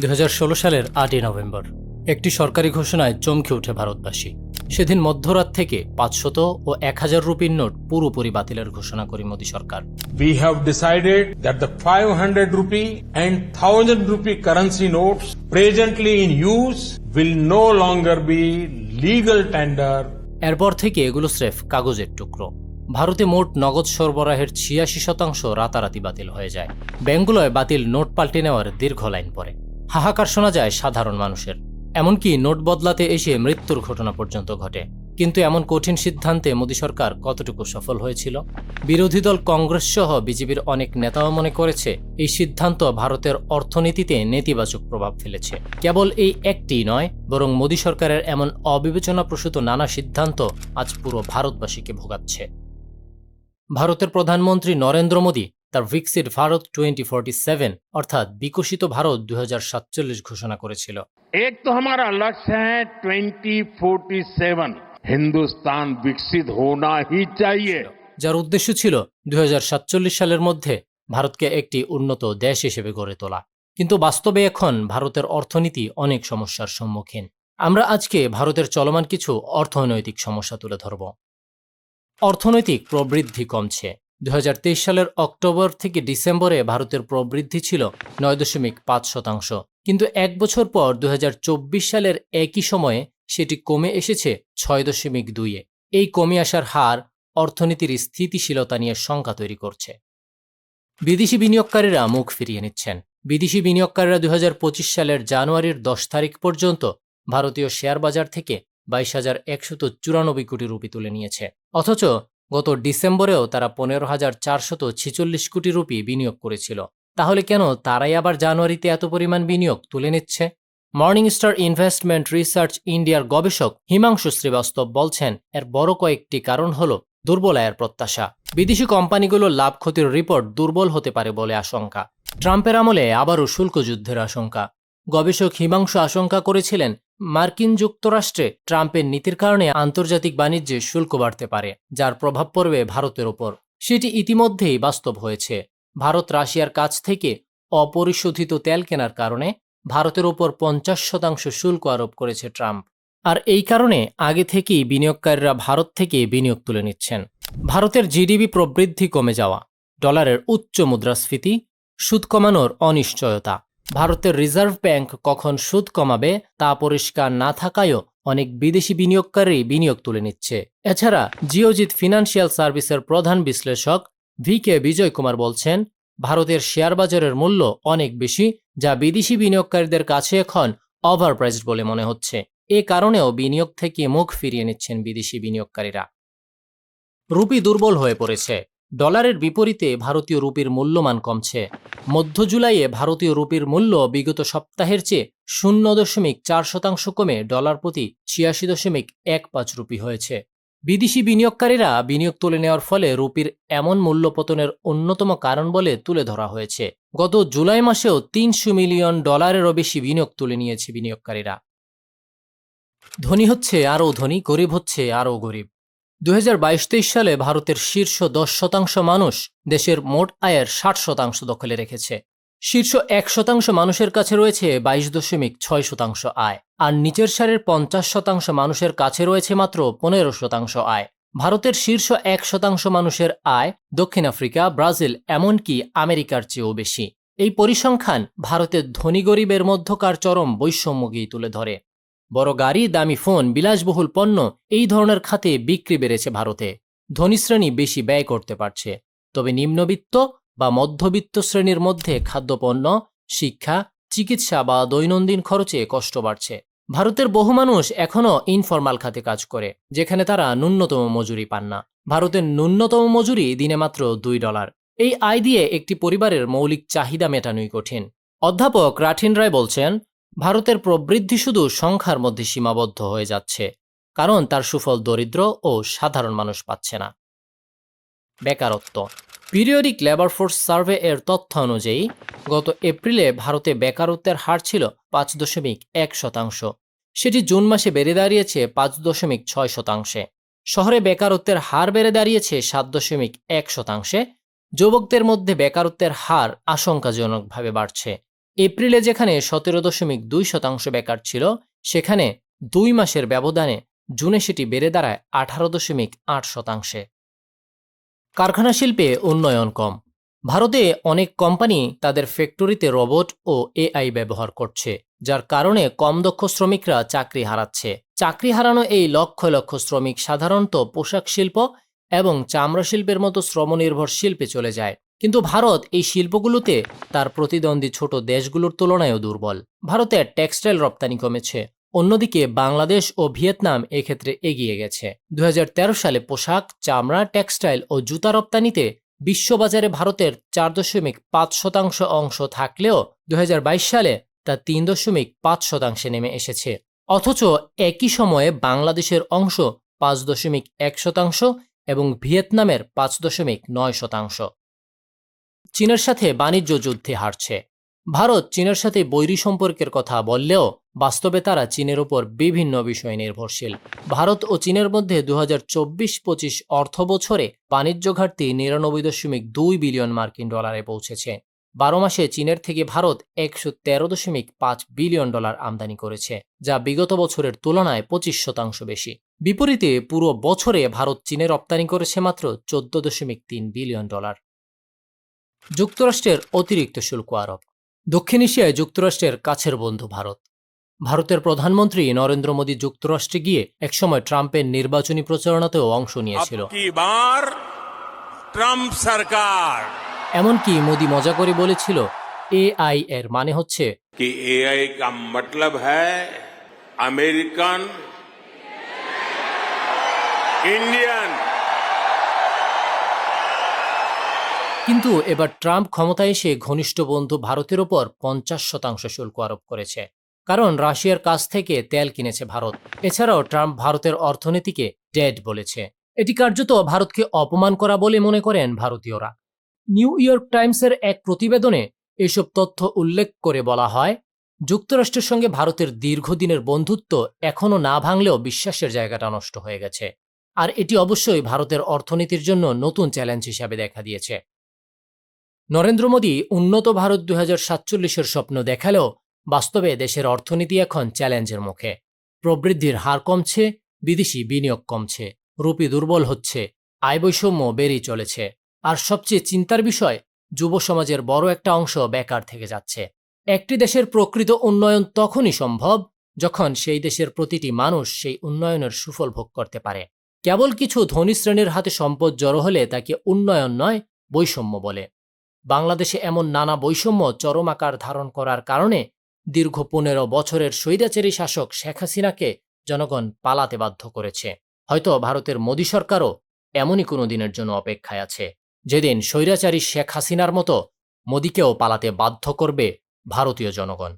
দু হাজার ষোলো সালের আটই নভেম্বর। একটি সরকারি ঘোষণায় চমকে ওঠে ভারতবাসী। সেদিন মধ্যরাত থেকে পাঁচশত ও এক হাজার রুপির নোট পুরোপুরি বাতিলের ঘোষণা করে মোদী সরকার। We have decided that the 500 rupee and 1000 rupee currency notes presently in use will no longer be legal tender. এরপর থেকে এগুলো স্রেফ কাগজের টুকরো। ভারতে মোট নগদ সরবরাহের ছিয়াশি শতাংশ রাতারাতি বাতিল হয়ে যায়। ব্যাঙ্কগুলোয় বাতিল নোট পাল্টে নেওয়ার দীর্ঘ লাইন পড়ে। হাহাকার শোনা যায় সাধারণ মানুষের। এমনকি নোট বদলাতে এসে মৃত্যুর ঘটনা পর্যন্ত ঘটে। কিন্তু এমন কঠিন সিদ্ধান্তে মোদী সরকার কতটুকু সফল হয়েছিল? বিরোধী দল কংগ্রেস সহ বিজেপির অনেক নেতাও মনে করেছে, এই সিদ্ধান্ত ভারতের অর্থনীতিতে নেতিবাচক প্রভাব ফেলেছে। কেবল এই একটি নয়, বরং মোদী সরকারের এমন অবিবেচনাপ্রসূত নানা সিদ্ধান্ত আজ পুরো ভারতবাসীকে ভোগাচ্ছে। ভারতের প্রধানমন্ত্রী নরেন্দ্র মোদী তার Viksit Bharat twenty forty seven অর্থাৎ বিকশিত ভারত দুই হাজার সাতচল্লিশ ঘোষণা করেছিল। এক তো আমার লক্ষ্য হ্যাঁ টোয়েন্টি ফোরটি সেভেন হিন্দুস্তান বিকশিত হোনা হি চাইয়ে। যার উদ্দেশ্য ছিল দুই সালের মধ্যে ভারতকে একটি উন্নত দেশ হিসেবে গড়ে তোলা। কিন্তু বাস্তবে এখন ভারতের অর্থনীতি অনেক সমস্যার সম্মুখীন। আমরা আজকে ভারতের চলমান কিছু অর্থনৈতিক সমস্যা তুলে ধরব। অর্থনৈতিক প্রবৃদ্ধি কমছে। দু হাজার তেইশ সালের অক্টোবর থেকে ডিসেম্বরে ভারতের প্রবৃদ্ধি ছিল নয় দশমিক পাঁচ শতাংশ। কিন্তু এক বছর পর দু হাজার চব্বিশ সালের একই সময়ে সেটি কমে এসেছে ছয় দশমিক দুইয়ে এই কমে আসার হার অর্থনীতির স্থিতিশীলতা নিয়ে শঙ্কা তৈরি করছে। বিদেশি বিনিয়োগকারীরা মুখ ফিরিয়ে নিচ্ছেন। বিদেশি বিনিয়োগকারীরা দু হাজার পঁচিশ সালের জানুয়ারির দশ তারিখ পর্যন্ত ভারতীয় শেয়ার বাজার থেকে বাইশ হাজার একশত চুরানব্বই কোটি রুপি তুলে নিয়েছে। অথচ গত ডিসেম্বরেও তারা পনেরো হাজার চারশত ছেচল্লিশ কোটি রুপি বিনিয়োগ করেছিল। তাহলে কেন তারাই আবার জানুয়ারিতে এত পরিমাণ বিনিয়োগ তুলে নিচ্ছে? মর্নিং স্টার ইনভেস্টমেন্ট রিসার্চ ইন্ডিয়ার গবেষক হিমাংশু শ্রীবাস্তব বলছেন, এর বড় কয়েকটি কারণ হল দুর্বল আয়ের প্রত্যাশা। বিদেশি কোম্পানিগুলোর লাভ ক্ষতির রিপোর্ট দুর্বল হতে পারে বলে আশঙ্কা। ট্রাম্পের আমলে আবারও শুল্ক যুদ্ধের আশঙ্কা। গবেষক হিমাংশু আশঙ্কা করেছিলেন মার্কিন যুক্তরাষ্ট্রে ট্রাম্পের নীতির কারণে আন্তর্জাতিক বাণিজ্যে শুল্ক বাড়তে পারে, যার প্রভাব পড়বে ভারতের ওপর। সেটি ইতিমধ্যেই বাস্তব হয়েছে। ভারত রাশিয়ার কাছ থেকে অপরিশোধিত তেল কেনার কারণে ভারতের ওপর পঞ্চাশ শতাংশ শুল্ক আরোপ করেছে ট্রাম্প। আর এই কারণে আগে থেকেই বিনিয়োগকারীরা ভারত থেকে বিনিয়োগ তুলে নিচ্ছেন। ভারতের জিডিপি প্রবৃদ্ধি কমে যাওয়া, ডলারের উচ্চ মুদ্রাস্ফীতি, সুদ কমানোর অনিশ্চয়তা। ভারতের রিজার্ভ ব্যাংক কখন সুদ কমাবে তা পরিষ্কার না থাকায়ও অনেক বিদেশি বিনিয়োগকারী বিনিয়োগ তুলে নিচ্ছে। এছাড়া জিওজিৎ ফিনান্সিয়াল সার্ভিসের প্রধান বিশ্লেষক ভি কে বিজয় কুমার বলছেন, ভারতের শেয়ার বাজারের মূল্য অনেক বেশি, যা বিদেশি বিনিয়োগকারীদের কাছে এখন ওভারপ্রাইজড বলে মনে হচ্ছে। এ কারণেও বিনিয়োগ থেকে মুখ ফিরিয়ে নিচ্ছেন বিদেশি বিনিয়োগকারীরা। রুপি দুর্বল হয়ে পড়েছে। ডলারের বিপরীতে ভারতীয় রুপির মূল্যমান কমছে। মধ্য জুলাইয়ে ভারতীয় রুপির মূল্য বিগত সপ্তাহের চেয়ে শূন্য দশমিক চার শতাংশ কমে ডলার প্রতি ছিয়াশি দশমিক এক পাঁচ রুপি হয়েছে। বিদেশি বিনিয়োগকারীরা বিনিয়োগ তুলে নেওয়ার ফলে রুপির এমন মূল্য পতনের অন্যতম কারণ বলে তুলে ধরা হয়েছে। গত জুলাই মাসেও তিনশো মিলিয়ন ডলারেরও বেশি বিনিয়োগ তুলে নিয়েছে বিনিয়োগকারীরা। ধনী হচ্ছে আরও ধনী, গরিব হচ্ছে আরও গরিব। দু হাজার বাইশ তেইশ সালে ভারতের শীর্ষ দশ শতাংশ মানুষ দেশের মোট আয়ের ষাট শতাংশ দখলে রেখেছে। শীর্ষ এক শতাংশ মানুষের কাছে রয়েছে বাইশ দশমিক ছয় শতাংশ আয়, আর নিচের সারের পঞ্চাশ শতাংশ মানুষের কাছে রয়েছে মাত্র পনেরো শতাংশ আয়। ভারতের শীর্ষ এক শতাংশ মানুষের আয় দক্ষিণ আফ্রিকা, ব্রাজিল, এমনকি আমেরিকার চেয়েও বেশি। এই পরিসংখ্যান ভারতের ধনী গরিবের মধ্যকার চরম বৈষম্যকেই তুলে ধরে। বড় গাড়ি, দামি ফোন, বিলাসবহুল পণ্য, এই ধরনের খাতে বিক্রি বেড়েছে ভারতে। ধনী শ্রেণি বেশি ব্যয় করতে পারছে। তবে নিম্নবিত্ত বা মধ্যবিত্ত শ্রেণির মধ্যে খাদ্যপণ্য, শিক্ষা, চিকিৎসা বা দৈনন্দিন খরচে কষ্ট বাড়ছে। ভারতের বহু মানুষ এখনও ইনফরমাল খাতে কাজ করে, যেখানে তারা ন্যূনতম মজুরি পান না। ভারতের ন্যূনতম মজুরি দিনে মাত্র দুই ডলার। এই আয় দিয়ে একটি পরিবারের মৌলিক চাহিদা মেটানোই কঠিন। অধ্যাপক রাঠিন রায় বলছেন ভারতের প্রবৃদ্ধি শুধু সংখ্যার মধ্যে সীমাবদ্ধ হয়ে যাচ্ছে, কারণ তার সুফল দরিদ্র ও সাধারণ মানুষ পাচ্ছে না। বেকারত্ব। পিরিয়ডিক লেবার ফোর্স সার্ভে এর তথ্য অনুযায়ী, গত এপ্রিলে ভারতে বেকারত্বের হার ছিল পাঁচ দশমিক এক শতাংশ। সেটি জুন মাসে বেড়ে দাঁড়িয়েছে পাঁচ দশমিক ছয় শতাংশে। শহরে বেকারত্বের হার বেড়ে দাঁড়িয়েছে সাত দশমিক এক শতাংশে। যুবকদের মধ্যে বেকারত্বের হার আশঙ্কাজনকভাবে বাড়ছে। এপ্রিলে যেখানে সতেরো দশমিক দুই শতাংশ বেকার ছিল, সেখানে দুই মাসের ব্যবধানে জুনে সেটি বেড়ে দাঁড়ায় আঠারো দশমিক আট শতাংশে। কারখানা শিল্পে উন্নয়ন কম। ভারতে অনেক কোম্পানি তাদের ফ্যাক্টরিতে রোবট ও এআই ব্যবহার করছে, যার কারণে কম দক্ষ শ্রমিকরা চাকরি হারাচ্ছে। চাকরি হারানো এই লক্ষ লক্ষ শ্রমিক সাধারণত পোশাক শিল্প এবং চামড়া শিল্পের মতো শ্রমনির্ভর শিল্পে চলে যায়। কিন্তু ভারত এই শিল্পগুলোতে তার প্রতিদ্বন্দ্বী ছোট দেশগুলোর তুলনায়ও দুর্বল। ভারতের টেক্সটাইল রপ্তানি কমেছে। অন্যদিকে বাংলাদেশ ও ভিয়েতনাম এক্ষেত্রে এগিয়ে গেছে। দুই হাজার তেরো সালে পোশাক, চামড়া, টেক্সটাইল ও জুতা রপ্তানিতে বিশ্ববাজারে ভারতের চার দশমিক পাঁচ শতাংশ অংশ থাকলেও দুই হাজার বাইশ সালে তা তিন দশমিক পাঁচ শতাংশে নেমে এসেছে। অথচ একই সময়ে বাংলাদেশের অংশ পাঁচ দশমিক এক শতাংশ এবং ভিয়েতনামের পাঁচ দশমিক নয় শতাংশ। চীনের সাথে বাণিজ্য যুদ্ধে হারছে। ভারত চীনের সাথে বৈরী সম্পর্কের কথা বললেও বাস্তবে তারা চীনের উপর বিভিন্ন বিষয় নির্ভরশীল। ভারত ও চীনের মধ্যে দু হাজার চব্বিশ পঁচিশ অর্থ বছরে বাণিজ্য ঘাটতি নিরানব্বই দশমিক দুই বিলিয়ন মার্কিন ডলারে পৌঁছেছে। বারো মাসে চীনের থেকে ভারত একশো তেরো দশমিক পাঁচ বিলিয়ন ডলার আমদানি করেছে, যা বিগত বছরের তুলনায় পঁচিশ শতাংশ বেশি। বিপরীতে পুরো বছরে ভারত চীনে রপ্তানি করেছে মাত্র চোদ্দ দশমিক তিন বিলিয়ন ডলার। যুক্তরাষ্ট্রের অতিরিক্ত শুল্ক আরোপ। দক্ষিণ এশিয়ায় যুক্তরাষ্ট্রের কাছের বন্ধু ভারত। ভারতের প্রধানমন্ত্রী নরেন্দ্র মোদী যুক্তরাষ্ট্রে গিয়ে একসময় ট্রাম্পের নির্বাচনী প্রচারণাতেও অংশ নিয়েছিল। ট্রাম্প সরকার। এমনকি মোদী মজা করে বলেছিল এআই এর মানে হচ্ছে কি এআই কা মতলব হ্যায়? আমেরিকান? ইন্ডিয়ান? কিন্তু এবার ট্রাম্প ক্ষমতায় এসে ঘনিষ্ঠ বন্ধু ভারতের ওপর পঞ্চাশ শতাংশ শুল্ক আরোপ করেছে। কারণ রাশিয়ার কাছ থেকে তেল কিনেছে ভারত। এছাড়াও ট্রাম্প ভারতের অর্থনীতিকে ডেড বলেছে। এটি কার্যত ভারতকে অপমান করা বলে মনে করেন ভারতীয়রা। নিউ ইয়র্ক টাইমসের এক প্রতিবেদনে এসব তথ্য উল্লেখ করে বলা হয়, যুক্তরাষ্ট্রের সঙ্গে ভারতের দীর্ঘদিনের বন্ধুত্ব এখনও না ভাঙলেও বিশ্বাসের জায়গাটা নষ্ট হয়ে গেছে। আর এটি অবশ্যই ভারতের অর্থনীতির জন্য নতুন চ্যালেঞ্জ হিসাবে দেখা দিয়েছে। নরেন্দ্র মোদী উন্নত ভারত হাজার সাতচল্লিশের স্বপ্ন দেখালেও বাস্তবে দেশের অর্থনীতি এখন চ্যালেঞ্জের মুখে। প্রবৃদ্ধির হার কমছে, বিদেশি বিনিয়োগ কমছে, রুপি দুর্বল হচ্ছে, আয় বৈষম্য বেড়েই চলেছে। আর সবচেয়ে চিন্তার বিষয়, যুব সমাজের বড় একটা অংশ বেকার থেকে যাচ্ছে। একটি দেশের প্রকৃত উন্নয়ন তখনই সম্ভব যখন সেই দেশের প্রতিটি মানুষ সেই উন্নয়নের সুফল ভোগ করতে পারে। কেবল কিছু ধনী শ্রেণির হাতে সম্পদ জড়ো হলে তাকে উন্নয়ন নয়, বৈষম্য বলে। বাংলাদেশে এমন নানা বৈষম্য চরম আকার ধারণ করার কারণে দীর্ঘ পনেরো বছরের স্বৈরাচারী শাসক শেখ হাসিনাকে জনগণ পালাতে বাধ্য করেছে। হয়তো ভারতের মোদী সরকারও এমনই কোনো দিনের জন্য অপেক্ষায় আছে। যেদিন স্বৈরাচারী শেখ হাসিনার মতো মোদীকেও পালাতে বাধ্য করবে ভারতীয় জনগণ।